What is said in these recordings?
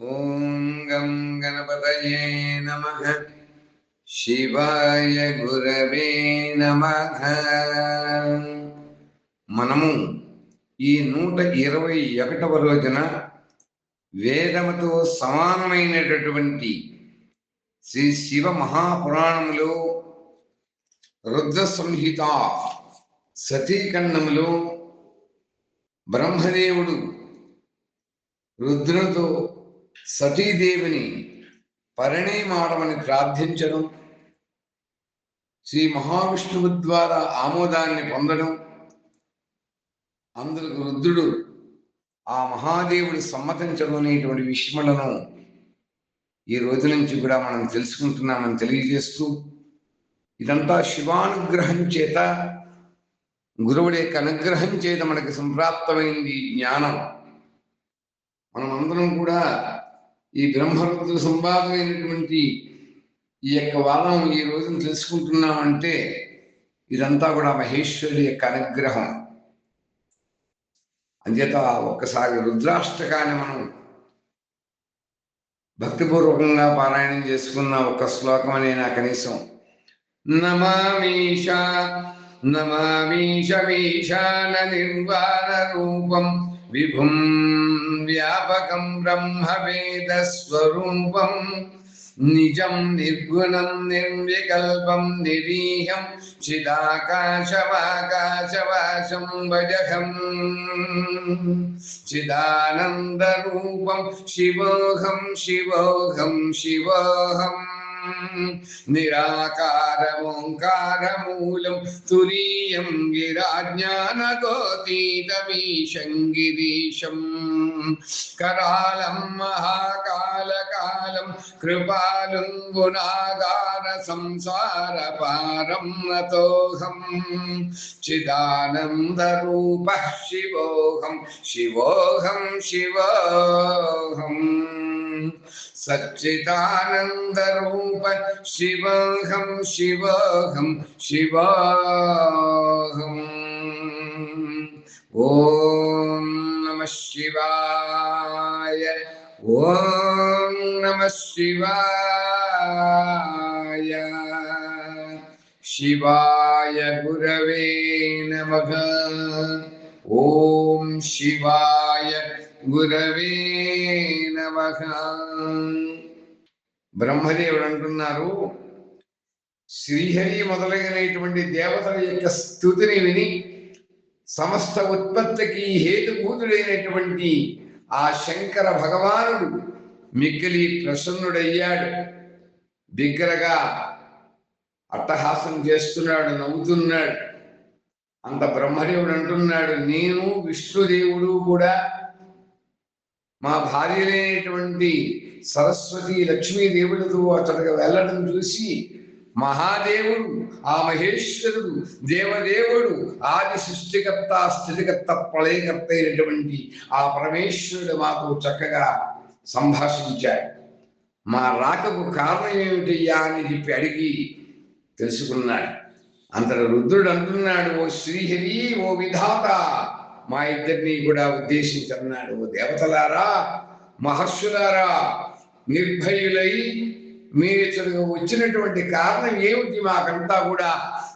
ఓం గం గణపతయే నమ. శివాయ గురవే నమ. మనము ఈ నూట ఇరవై ఒకటవ రోజున వేదముతో సమానమైనటువంటి శ్రీ శివ మహాపురాణములో రుద్ర సంహిత సతీఖండములో బ్రహ్మదేవుడు రుద్రునితో సతీదేవిని పరిణయమాడమని ప్రార్థించడం శ్రీ మహావిష్ణువు ద్వారా ఆమోదాన్ని పొందడం అందుకు రుద్రుడు ఆ మహాదేవుడు సమ్మతించడం అనేటువంటి విషయములను ఈ రోజు నుంచి కూడా మనం తెలుసుకుంటున్నామని తెలియజేస్తూ ఇదంతా శివానుగ్రహం చేత గురువుడి యొక్క అనుగ్రహం చేత మనకి సంప్రాప్తమైంది జ్ఞానం. మనం అందరం కూడా ఈ బ్రహ్మరుద్ర సంవాదమైనటువంటి ఈ యొక్క వాదం ఈ రోజున తెలుసుకుంటున్నామంటే ఇదంతా కూడా మహేశ్వరుడి యొక్క అనుగ్రహం. అంచేత ఒక్కసారి రుద్రాష్టకాన్ని మనం భక్తిపూర్వకంగా పారాయణం చేసుకున్న ఒక శ్లోకం అనే నా కనీసం. నమామీష నమామీషమీశాన నిర్వాణ రూపం విభుం వ్యాపకం బ్రహ్మవేద స్వరూపం నిజం నిర్గుణం నిర్వికల్పం నిరీహం చిదాకాశమాకాశవాసం భజహం చిదానందరూపం శివోహం శివోహం శివోహం నిరాకారమోంకారమూలం తురీయం గిరాజ్ఞానగోతీతమీశం గిరీశం కరాళం మహాకాలకాలం కృపాలుం గుణాగార సంసార పారం నతోహం చిదానందరూప శివోహం శివోహం శివోహం సచ్చిదానందరూప శివోహం శివోహం శివోహం ఓం నమ శివాయ ఓం నమ శివాయ శివాయ గురవే నమ ఓం శివాయ గురవే నమ. బ్రహ్మదేవుడు అంటున్నారు శ్రీహరి మొదలైనటువంటి దేవతల యొక్క స్థుతిని విని సమస్త ఉత్పత్తికి హేతుభూతుడైనటువంటి ఆ శంకర భగవానుడు మిక్కిలి ప్రసన్నుడయ్యాడు. బిగ్గరగా అట్టహాసం చేస్తున్నాడు నవ్వుతున్నాడు. అంత బ్రహ్మదేవుడు అంటున్నాడు నేను విష్ణుదేవుడు కూడా మా భార్యలైనటువంటి సరస్వతి లక్ష్మీదేవులతో అతడికి వెళ్ళడం చూసి మహాదేవుడు ఆ మహేశ్వరుడు దేవదేవుడు ఆది సృష్టికర్త స్థితికర్త ప్రళయకర్త అయినటువంటి ఆ పరమేశ్వరుడు మాకు చక్కగా సంభాషించాడు. మా రాకకు కారణం ఏమిటయ్యా అని చెప్పి అడిగి తెలుసుకున్నాడు. అంతట రుద్రుడు అంటున్నాడు ఓ శ్రీహరి ఓ విధాత మా ఇద్దరిని కూడా ఉద్దేశించన్నాడు ఓ దేవతలారా మహర్షులారా నిర్భయులై మీరు ఇక్కడికి వచ్చినటువంటి కారణం ఏమిటి? మాకంతా కూడా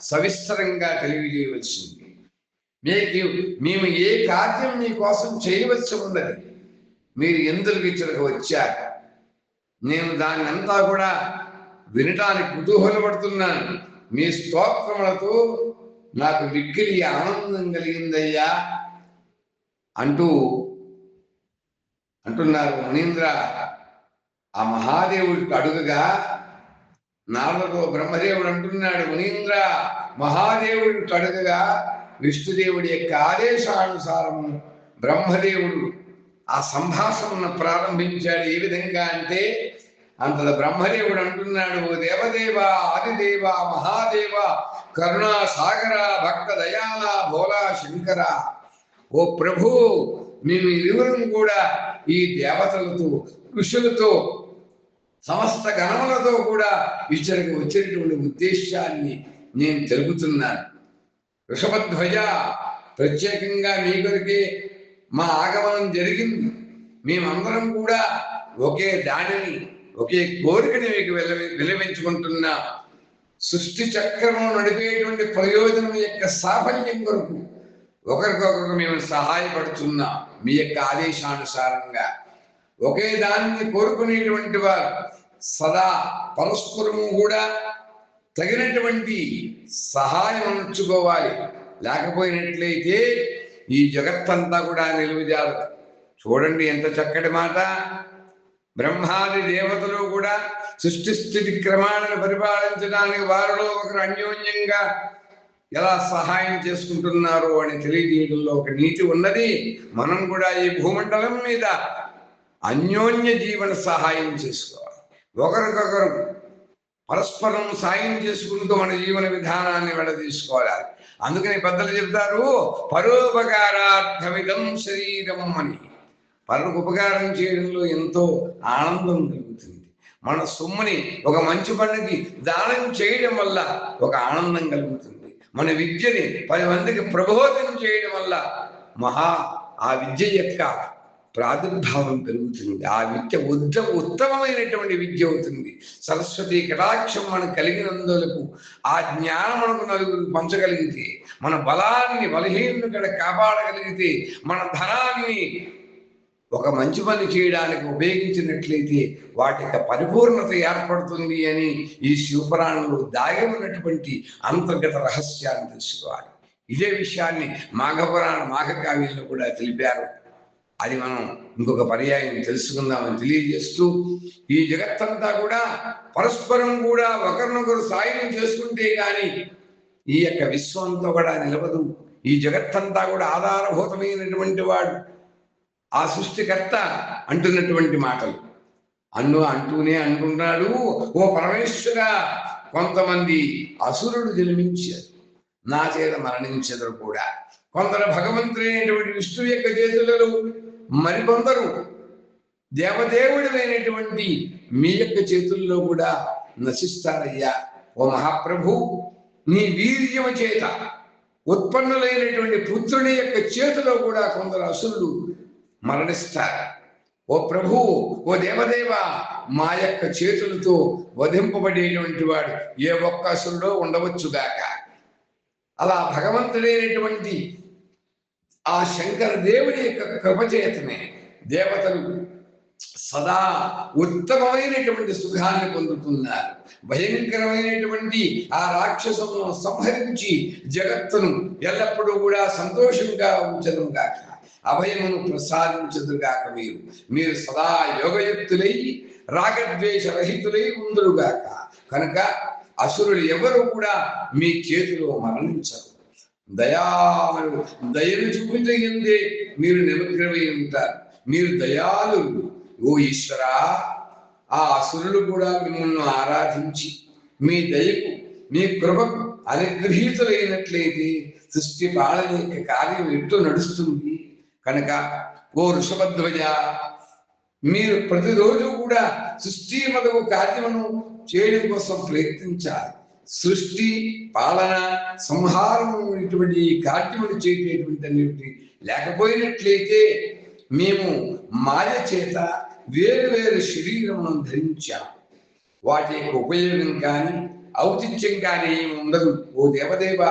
సవిస్తరంగా తెలియజేయవలసింది. మీకు మేము ఏ కార్యం మీకోసం చేయవలసి ఉన్నది? మీరు ఎందుకు ఇక్కడికి వచ్చారు? నేను దాన్ని అంతా కూడా వినటానికి కుతూహలపడుతున్నాను మీ స్తోత్రములతో నాకు మిక్కిలి ఆనందం కలిగిందయ్యా. అంటూ అంటున్నారు మునీంద్ర ఆ మహాదేవుడికి అడుగుగా నాలుగో బ్రహ్మదేవుడు అంటున్నాడు మునీంద్ర మహాదేవుడు అడుగుగా విష్ణుదేవుడి యొక్క ఆదేశానుసారము బ్రహ్మదేవుడు ఆ సంభాషణను ప్రారంభించాడు. ఏ విధంగా అంటే అంతట బ్రహ్మదేవుడు అంటున్నాడు ఓ దేవదేవ ఆదిదేవ మహాదేవ కరుణా సాగర భక్త దయాల భోలా శంకర ఓ ప్రభు మేము ఇరువురం కూడా ఈ దేవతలతో ఋషులతో సమస్త గణములతో కూడా ఇచ్చరికి వచ్చేటువంటి ఉద్దేశాన్ని నేను తెలుపుతున్నాను. వృషభధ్వజ ప్రత్యేకంగా మీ కొరికే మా ఆగమనం జరిగింది. మేమందరం కూడా ఒకే దానిని ఒకే కోరికని మీకు విల విలవించుకుంటున్న. సృష్టి చక్రం నడిపేటువంటి ప్రయోజనం యొక్క సాఫల్యం కొరకు ఒకరికొకరు మేము సహాయపడుతున్నా మీ యొక్క ఆదేశానుసారంగా ఒకే దాన్ని కోరుకునేటువంటి వారు సదా పరస్పరము కూడా తగినటువంటి సహాయం ఉంచుకోవాలి లేకపోయినట్లయితే ఈ జగత్తంతా కూడా నిలువజారు చూడండి ఎంత చక్కటి మాట. బ్రహ్మాది దేవతలు కూడా సృష్టి స్థితి క్రమాలను పరిపాలించడానికి వారిలో ఒకరు అన్యోన్యంగా ఎలా సహాయం చేసుకుంటున్నారు అని తెలియజేయడంలో ఒక నీతి ఉన్నది. మనం కూడా ఈ భూమండలం మీద అన్యోన్య జీవన సహాయం చేసుకోవాలి. ఒకరికొకరు పరస్పరం సాయం చేసుకుంటూ మన జీవన విధానాన్ని విడదీసుకోవాలి. అందుకని పెద్దలు చెప్తారు పరోపకారార్థమిదం శరీరం అని. పరులకు ఉపకారం చేయడంలో ఎంతో ఆనందం కలుగుతుంది. మన సొమ్ముని ఒక మంచి పనికి దానం చేయడం వల్ల ఒక ఆనందం కలుగుతుంది. మన విద్యని పది మందికి ప్రబోధనం చేయడం వల్ల మహా ఆ విద్య యొక్క ప్రాదుర్భావం పెరుగుతుంది. ఆ విద్య ఉద్ద ఉత్తమమైనటువంటి విద్య అవుతుంది. సరస్వతి కటాక్షం మనకు కలిగినందులకు ఆ జ్ఞానం మనకు నలుగురు పంచగలిగితే మన బలాన్ని బలహీనను కూడా కాపాడగలిగితే మన ధనాన్ని ఒక మంచి పని చేయడానికి ఉపయోగించినట్లయితే వాటి యొక్క పరిపూర్ణత ఏర్పడుతుంది అని ఈ శివపురాణంలో దాగి ఉన్నటువంటి అంతర్గత రహస్యాన్ని తెలుసుకోవాలి. ఇదే విషయాన్ని మాఘపురాణ మాఘకావ్యంలో కూడా తెలిపారు. అది మనం ఇంకొక పర్యాయం తెలుసుకుందామని తెలియజేస్తూ ఈ జగత్తంతా కూడా పరస్పరం కూడా ఒకరినొకరు సాయం చేసుకుంటే గాని ఈ యొక్క విశ్వంతో కూడా నిలవదు. ఈ జగత్తంతా కూడా ఆధారభూతమైనటువంటి వాడు. ఆ సృష్టికర్త అంటున్నటువంటి మాటలు. అన్ను అంటూనే అంటున్నాడు ఓ పరమేశ్వర కొంతమంది అసురుడు జన్మించారు. నా చేత మరణించెదరు కూడా. కొందరు భగవంతుడైనటువంటి విష్ణు యొక్క చేతులలో మరికొందరు దేవదేవుడైనటువంటి మీ యొక్క చేతుల్లో కూడా నశిస్తారయ్యా. ఓ మహాప్రభు నీ వీర్యము చేత ఉత్పన్నులైనటువంటి పుత్రుని యొక్క చేతిలో కూడా కొందరు అసురులు మరణిస్తారు ఓ ప్రభు ఓ దేవదేవ మా యొక్క చేతులతో వధింపబడేటువంటి వాడు ఏ ఒక్క అసురుడో ఉండవచ్చుగాక అలా భగవంతుడైనటువంటి ఆ శంకర దేవుని యొక్క కృపచేతనే దేవతలు సదా ఉత్తమమైనటువంటి సుఖాన్ని పొందుతున్నారు. భయంకరమైనటువంటి ఆ రాక్షసులను సంహరించి జగత్తును ఎల్లప్పుడూ కూడా సంతోషంగా ఉంచదుగా అభయమును ప్రసాదించదుగాక మీరు. మీరు సదా యోగయుక్తులై రాగద్వేష రహితులై ఉందరుగాక. కనుక అసురులు ఎవరు కూడా మీ చేతిలో మరణించరు. దయాలు దయను చూపించగిందే మీరు నిమగ్నమై ఉంటారు. మీరు దయాలు ఓ ఈశ్వర ఆ అసురులు కూడా మిమ్మల్ని ఆరాధించి మీ దయకు మీ కృపకు అనుగ్రహీతులైనట్లయితే సృష్టి పాలన యొక్క కార్యం ఎటు నడుస్తుంది? కనుక ఓ ఋషభధ్వజ మీరు ప్రతిరోజు కూడా సృష్టి మొదలు కార్యమును చేయడం కోసం ప్రయత్నించాలి. సృష్టి పాలన సంహారం ఇటువంటి కార్యములు చేసేటువంటి అనేటువంటి లేకపోయినట్లయితే మేము మాయ చేత వేరు వేరు శరీరమును ధరించాం వాటి యొక్క ఉపయోగం కానీ ఔచిత్యం కానీ ఏమి ఉండదు. ఓ దేవదేవ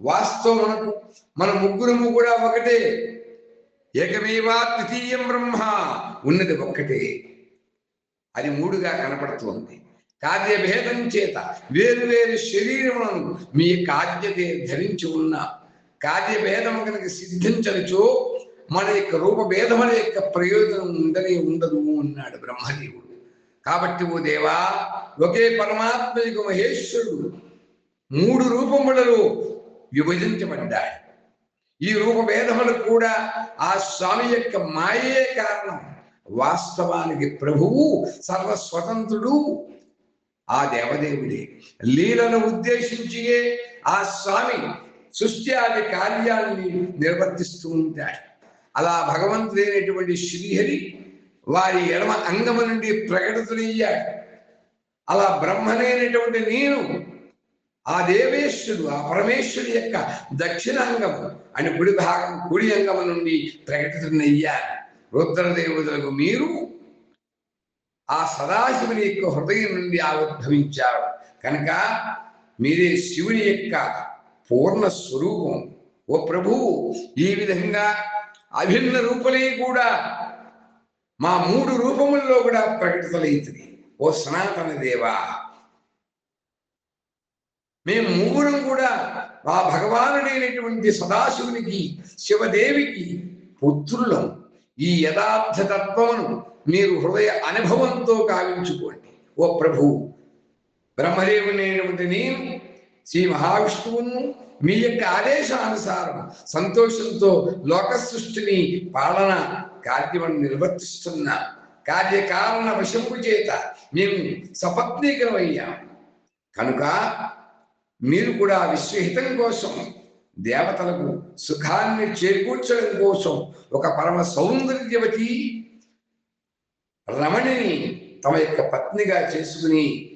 వాస్తవమునకు మన ముగ్గురము కూడా ఒకటే. ఏకమేవా ద్వితీయం బ్రహ్మ. ఉన్నది ఒక్కటే. అది మూడుగా కనపడుతోంది. కార్యభేదం చేత వేరు వేరు శరీరములను మీ కార్యతే ధరించి ఉన్న కార్యభేదము కనుక సిద్ధించనుచో మన యొక్క రూపభేదముల యొక్క ప్రయోజనం ఉందని ఉండదు అన్నాడు బ్రహ్మదేవుడు. కాబట్టి ఓ దేవా ఒకే పరమాత్మ యొక్క మహేశ్వరుడు మూడు రూపములలో విభజించబడ్డాడు. ఈ రూపభేదములు కూడా ఆ స్వామి యొక్క మాయే కారణం. వాస్తవానికి ప్రభువు సర్వస్వతంత్రుడు ఆ దేవదేవుడే. లీలను ఉద్దేశించియే ఆ స్వామి సృష్టి ఆది కార్యాన్ని నిర్వర్తిస్తూ ఉంటాడు. అలా భగవంతుడైనటువంటి శ్రీహరి వారి ఎడమ అంగము నుండి ప్రకటితులయ్యాడు అలా బ్రహ్మనైనటువంటి నేను ఆ దేవేశ్వరుడు ఆ పరమేశ్వరుడు యొక్క దక్షిణాంగము అని కుడి భాగం కుడి అంగము నుండి ప్రకటితున్నయ్యారు రుద్రదేవతలకు మీరు ఆ సదాశివుని యొక్క హృదయం నుండి ఆవిర్భవించాడు కనుక మీరే శివుని యొక్క పూర్ణ స్వరూపం. ఓ ప్రభువు ఈ విధంగా అభిన్న రూపలే కూడా మా మూడు రూపముల్లో కూడా ప్రకటితలైతుంది ఓ సనాతన దేవా మేము ముగ్గురం కూడా ఆ భగవానుడైనటువంటి సదాశివునికి శివదేవికి పుత్రులం. ఈ యథార్థ తత్వమును మీరు హృదయ అనుభవంతో కావించుకోండి. ఓ ప్రభు బ్రహ్మదేవునైనటువంటి నేను శ్రీ మహావిష్ణువును మీ యొక్క ఆదేశానుసారం సంతోషంతో లోక సృష్టిని పాలన కార్యమును నిర్వర్తిస్తున్నా. కార్యకారణ వశము చేత మేము సపత్నీకరమయ్యాము కనుక మీరు కూడా విశ్వహితం కోసం దేవతలకు సుఖాన్ని చేకూర్చడం కోసం ఒక పరమ సౌందర్యవతి రమణిని తమ యొక్క పత్నిగా చేసుకుని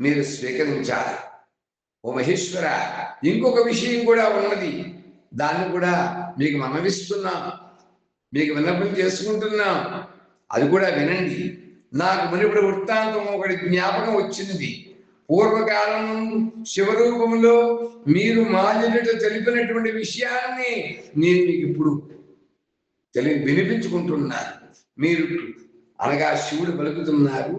మీరు స్వీకరించాలి. ఓ మహేశ్వర ఇంకొక విషయం కూడా ఉన్నది. దాన్ని కూడా మీకు మనవిస్తున్నాం మీకు విన్నపం చేసుకుంటున్నాం. అది కూడా వినండి. నాకు మునిపటి వృత్తాంతం ఒకటి జ్ఞాపకం వచ్చింది. పూర్వకాలం శివరూపంలో మీరు మా తెలిపినటువంటి విషయాన్ని నేను మీకు ఇప్పుడు తెలి వినిపించుకుంటున్నాను. మీరు అనగా శివుడు పలుకుతున్నారు.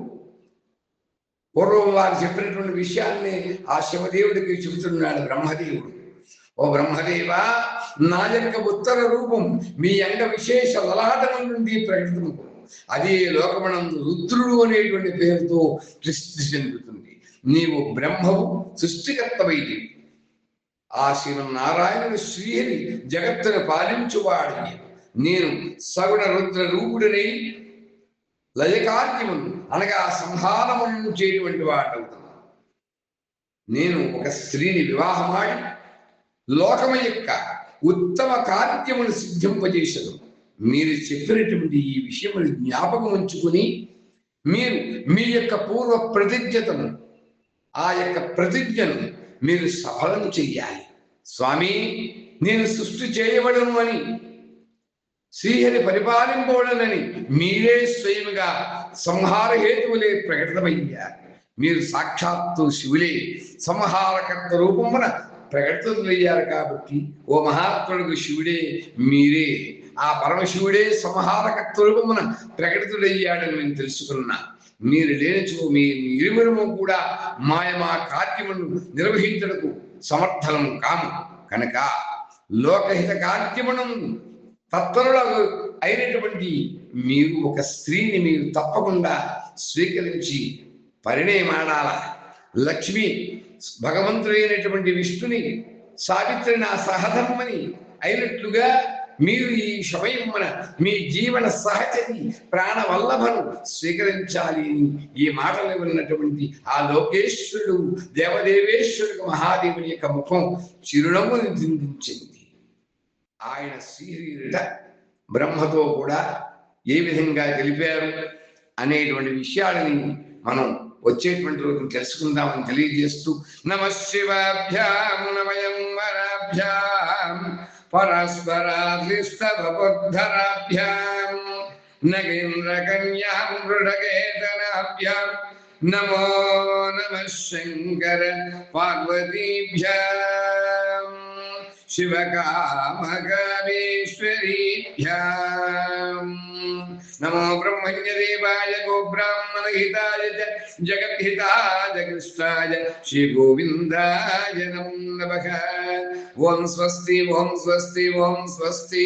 పూర్వం వారు చెప్పినటువంటి విషయాన్ని ఆ శివదేవుడికి చెబుతున్నాడు బ్రహ్మదేవుడు. ఓ బ్రహ్మదేవ నా యొక్క ఉత్తర రూపం మీ అంగ విశేష లలాటం నుండి ప్రకటన అది లోకమనందు రుద్రుడు అనేటువంటి పేరుతో సృష్టి చెందుతుంది. నీవు బ్రహ్మవు సృష్టికర్తవైతి. ఆ శ్రీమన్నారాయణుడు శ్రీహరి జగత్తును పాలించువాడి నేను సగుణ రుద్ర రూపుడనై లయకార్యమును అనగా సంహారము చేయటువంటి వాడు నేను ఒక స్త్రీని వివాహమాడి లోకము యొక్క ఉత్తమ కార్యమును సిద్ధింపజేసను. మీరు చెప్పినటువంటి ఈ విషయమును జ్ఞాపకం ఉంచుకుని మీరు మీ యొక్క పూర్వ ప్రతిజ్ఞతను ఆ యొక్క ప్రతిజ్ఞను మీరు సఫలం చెయ్యాలి. స్వామి నేను సృష్టి చేయబడను అని శ్రీహరి పరిపాలింపబడనని మీరే స్వయముగా సంహార హేతువులే ప్రకటితమయ్యారు. మీరు సాక్షాత్తు శివులే సంహారకర్త రూపమున ప్రకటితులయ్యారు కాబట్టి ఓ మహాత్ముడికి శివుడే మీరే ఆ పరమశివుడే సంహారకర్త రూపమున ప్రకటితుడయ్యాడని నేను తెలుసుకున్నాను. మీరు లేనిచో మీ ఇరువురము కూడా మాయమా కార్యమును నిర్వహించడకు సమర్థలం కాము. కనుక లోకహిత కార్యమును తత్పరులకు అయినటువంటి మీరు ఒక స్త్రీని మీరు తప్పకుండా స్వీకరించి పరిణయమాడాల. లక్ష్మి భగవంతుడైనటువంటి విష్ణుని సావిత్రి నా సహధర్మని అయినట్లుగా మీరు ఈ సమయమున మీ జీవన సహచరి ప్రాణవల్లభను స్వీకరించాలి అని ఈ మాటలు ఉన్నటువంటి ఆ లోకేశ్వరుడు దేవదేవేశ్వరుడు మహాదేవుని యొక్క ముఖం చిరునవ్వుని దిందించింది. ఆయన శ్రీహరిట బ్రహ్మతో కూడా ఏ విధంగా గెలిపారు అనేటువంటి విషయాలని మనం వచ్చేటువంటి రోజు తెలుసుకుందామని తెలియజేస్తూ నమ శివాభ్యాం నమయం వరాభ్యాం. परस्पराधिस्तवबुद्धराभ्याम् नगेन्द्रकन्यां मृडकेतनाभ्यां नमो नमः शङ्कर पार्वतीभ्यः। శివకామకామేశ్వరీభ్యాం నమో బ్రహ్మణ్యదేవాయ గోబ్రాహ్మణహితాయ చ జగద్హితాయ కృష్ణాయ శ్రీ గోవిందాయ నమః. ఓం స్వస్తి ఓం స్వస్తి ఓం స్వస్తి.